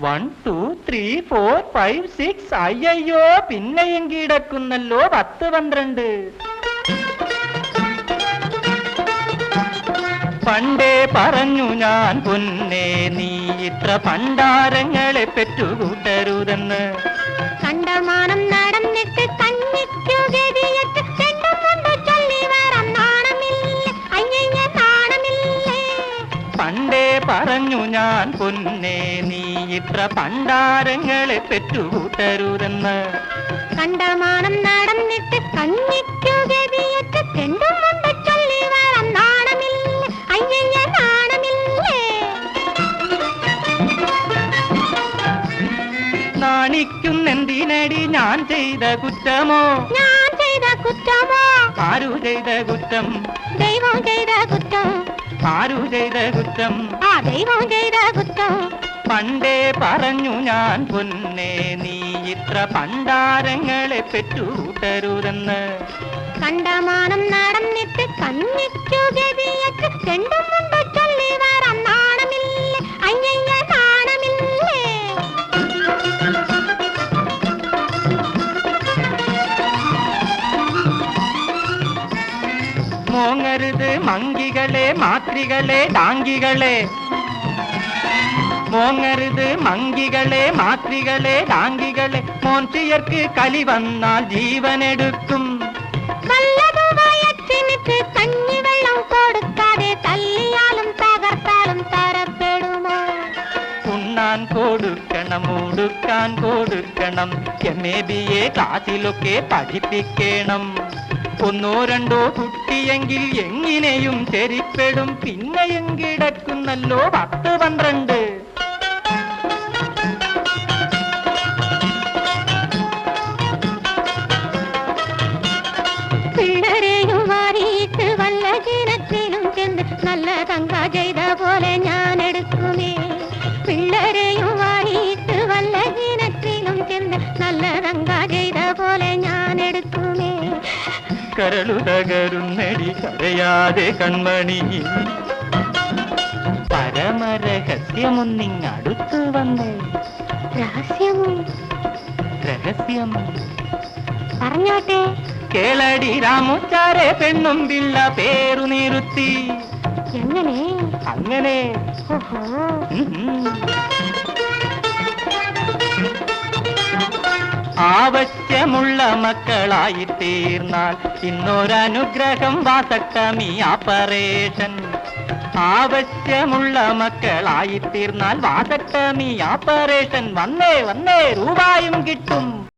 One two three four five six അയ്യോ പിന്നെയും കീടക്കുന്നല്ലോ പത്ത് പന്ത്രണ്ട്. പണ്ടേ പറഞ്ഞു ഞാൻ പൊന്നേ നീ ഇത്ര പണ്ടാരങ്ങളെ പെറ്റുകൂട്ടരുതെന്ന്. കണ്ടമാനം പറഞ്ഞു ഞാൻ പൊന്നേ നീ ഇത്ര പണ്ടാരങ്ങളെ പെറ്റുകൂട്ടരുതെന്ന്. കണ്ടമാനം നടന്നിട്ട് ഗതിയറ്റ് ചൊല്ലി നാണമില്ലേ അയ്യയ്യ നാണമില്ലേ? നാണിക്കുന്നെന്തിനടി ഞാൻ ചെയ്ത കുറ്റമോ? ഞാൻ ചെയ്ത കുറ്റമോ? ആരു ചെയ്ത കുറ്റം? ദൈവം ആരു ചെയ്ത കുറ്റം. ആ ദൈവം ചെയ്ത കുറ്റം. പണ്ടേ പറഞ്ഞു ഞാൻ പൊന്നേ നീ ഇത്ര പണ്ടാരങ്ങളെ പെറ്റുകൂട്ടരുതെന്ന് കണ്ടമാനം നടന്നിട്ട് കണ്ണിച്ചു ഗതിയറ്റ് രണ്ടും കൊണ്ട് ചൊല്ലി വരാൻ നാണമില്ലേ? അയ്യയ്യ നാണമില്ലേ? മോങ്ങരുത് മങ്കികളെ മാത്രികളെ மாற்றிகளே டாங்கிகளே. மோங்கருது மங்கிகளே மாற்றிகளே டாங்கிகளே. மோன்றியற்கு களி வந்தால் ஜீவன் எடுக்கும் தண்ணி வெள்ளம் கொடுக்காதே தள்ளியாலும் தகர்த்தாலும் தரப்படுமா? உண்ணான் கொடுக்கணும் உடுக்கான் கொடுக்கணும். எம் ஏபிஏ காசிலொக்கே படிப்பிக்கேணும். ഒന്നോ രണ്ടോ കുട്ടിയെങ്കിൽ എങ്ങനെയും ചെരിപ്പെടും പിന്നെയും കിടക്കുന്നല്ലോ പത്ത് പന്ത്രണ്ട് പിള്ളരെയും വാരിയിട്ട് വല്ല കിണറ്റിലും ചെന്ന് നല്ല തങ്ക ചെയ്ത പോലെ ഞാൻ എടുക്കുമേ പിള്ളരെയും വാരിയിട്ട് വല്ല കിണറ്റിലും ചെന്ന് നല്ല തങ്ക ചെയ്ത പോലെ ഞാൻ എടുക്കുമേ കരളു തകരുന്നടി കരയാതെ കൺമണി. പരമരഹസ്യമൊന്നിങ്ങടുത്തു വന്നേ. രഹസ്യമോ? രഹസ്യം. പറഞ്ഞോട്ടെ. കേളടി രാമുച്ചാരെ പെണ്ണും പിള്ള പേരു നിരുത്തി. എങ്ങനെ? അങ്ങനെ. ഓഹോ. ആവശ്യമുള്ള മക്കളായി തീർന്നാൽ ഇന്നൊരനുഗ്രഹം വാസട്ടമി ആപ്പറേഷൻ. ആവശ്യമുള്ള മക്കളായി തീർന്നാൽ വാസട്ടമി ആപ്പറേഷൻ. വന്നേ വന്നേ രൂപായും കിട്ടും.